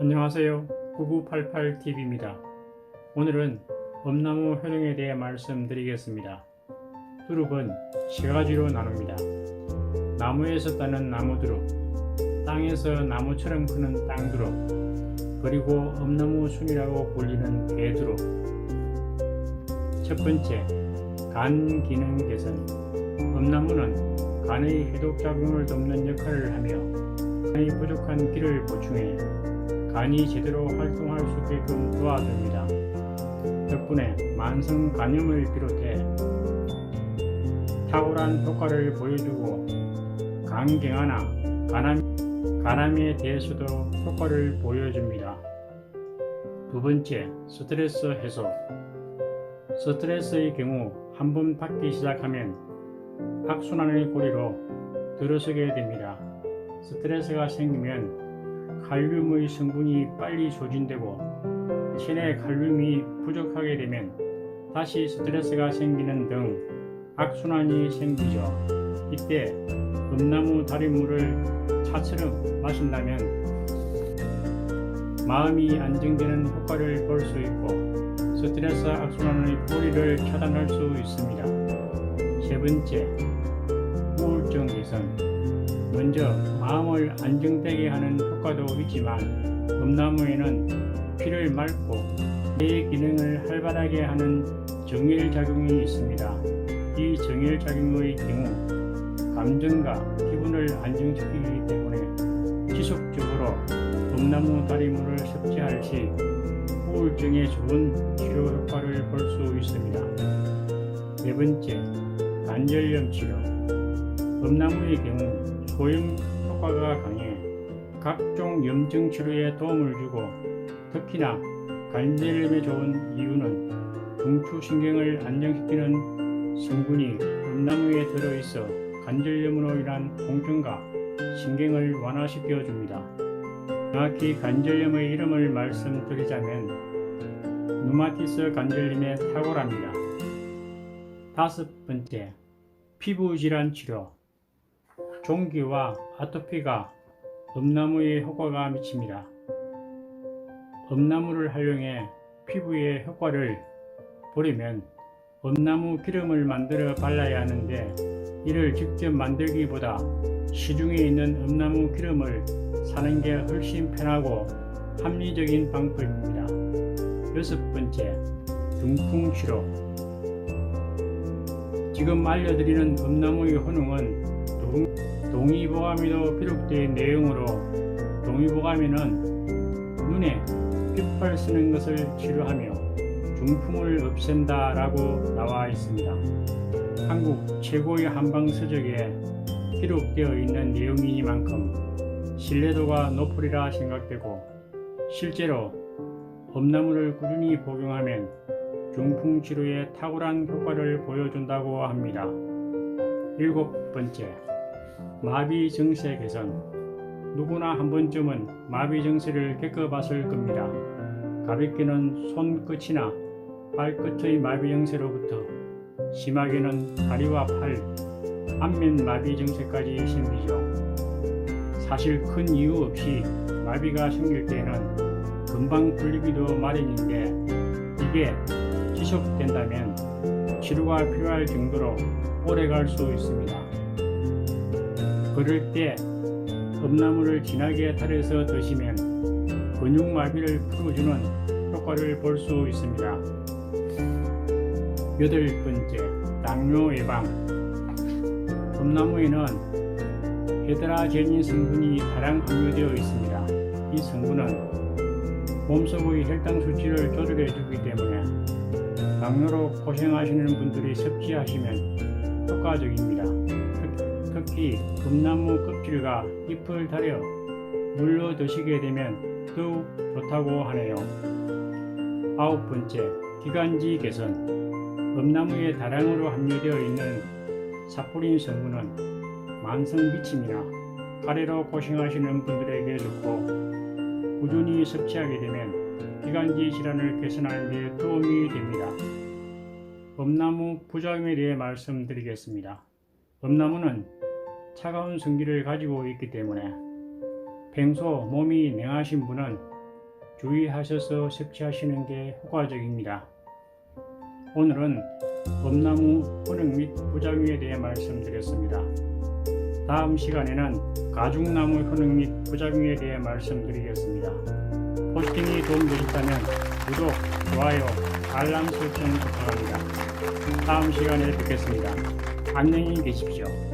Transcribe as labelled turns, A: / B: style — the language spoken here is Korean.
A: 안녕하세요. 9988TV입니다. 오늘은 엄나무 효능에 대해 말씀드리겠습니다. 두릅은 세 가지로 나눕니다. 나무에서 따는 나무 두릅, 땅에서 나무처럼 크는 땅 두릅, 그리고 엄나무 순이라고 불리는 개두릅. 첫 번째, 간 기능 개선. 엄나무는 간의 해독 작용을 돕는 역할을 하며 간이 부족한 기를 보충해 간이 제대로 활동할 수 있게끔 도와줍니다. 덕분에 만성 간염을 비롯해 탁월한 효과를 보여주고 간경화나 간암, 간암에 대해서도 효과를 보여줍니다. 두 번째, 스트레스 해소. 스트레스의 경우 한 번 받기 시작하면 악순환의 고리로 들어서게 됩니다. 스트레스가 생기면 칼륨의 성분이 빨리 소진되고 체내 칼륨이 부족하게 되면 다시 스트레스가 생기는 등 악순환이 생기죠. 이때 음나무 달인물을 차처럼 마신다면 마음이 안정되는 효과를 볼 수 있고 스트레스 악순환의 고리를 차단할 수 있습니다. 세 번째, 우울증 개선. 먼저 마음을 안정되게 하는 효과도 있지만 음나무에는 피를 맑고 뇌의 기능을 활발하게 하는 정일작용이 있습니다. 이 정일작용의 경우 감정과 기분을 안정시키기 때문에 지속적으로 음나무 다리물을 섭취할 시 우울증에 좋은 치료 효과를 볼 수 있습니다. 네 번째, 관절염 치료. 음나무의 경우 소염 효과가 강해 각종 염증 치료에 도움을 주고 특히나 관절염에 좋은 이유는 중추신경을 안정시키는 성분이 음나무에 들어있어 관절염으로 인한 통증과 신경을 완화시켜 줍니다. 정확히 관절염의 이름을 말씀드리자면 누마티스 관절염에 탁월합니다. 다섯 번째, 피부 질환 치료. 종기와 아토피가 엄나무에 효과가 미칩니다. 엄나무를 활용해 피부에 효과를 보려면 엄나무 기름을 만들어 발라야 하는데 이를 직접 만들기보다 시중에 있는 엄나무 기름을 사는 게 훨씬 편하고 합리적인 방법입니다. 여섯 번째, 중풍 치료. 지금 알려드리는 엄나무의 효능은 동, 동의보감에도 비록된 내용으로 동의보감에는 눈에 핏발 쓰는 것을 치료하며 중풍을 없앤다 라고 나와 있습니다. 한국 최고의 한방 서적에 기록되어 있는 내용이니만큼 신뢰도가 높으리라 생각되고 실제로 엄나무를 꾸준히 복용하면 중풍 치료에 탁월한 효과를 보여준다고 합니다. 일곱 번째, 마비 증세 개선. 누구나 한 번쯤은 마비 증세를 겪어봤을 겁니다. 가볍게는 손끝이나 발끝의 마비 증세로부터 심하게는 다리와 팔, 안면 마비 증세까지 생기죠. 사실 큰 이유 없이 마비가 생길 때는 금방 풀리기도 마련인데 이게 지속된다면 치료가 필요할 정도로 오래 갈 수 있습니다. 그럴 때 엄나무를 진하게 달여서 드시면 근육마비를 풀어주는 효과를 볼 수 있습니다. 여덟 번째, 당뇨 예방. 엄나무에는 헤드라제닌 성분이 다량 함유되어 있습니다. 이 성분은 몸속의 혈당 수치를 조절해 주기 때문에 당뇨로 고생하시는 분들이 섭취하시면 효과적입니다. 특, 히 금나무 껍질과 잎을 달여 물로 드시게 되면 더욱 좋다고 하네요. 아홉 번째, 기관지 개선. 엄나무에 다량으로 함유되어 있는 사포린 성분은 만성 기침이나 가래로 고생하시는 분들에게 좋고 꾸준히 섭취하게 되면 기관지 질환을 개선하는 데 도움이 됩니다. 엄나무 부작용에 대해 말씀드리겠습니다. 엄나무는 차가운 성기를 가지고 있기 때문에 평소 몸이 냉하신 분은 주의하셔서 섭취하시는 게 효과적입니다. 오늘은 엄나무 효능 및 부작용에 대해 말씀드렸습니다. 다음 시간에는 가죽나무 효능 및 부작용에 대해 말씀드리겠습니다. 포스팅이 도움되셨다면 구독, 좋아요, 알람 설정 부탁합니다. 다음 시간에 뵙겠습니다. 안녕히 계십시오.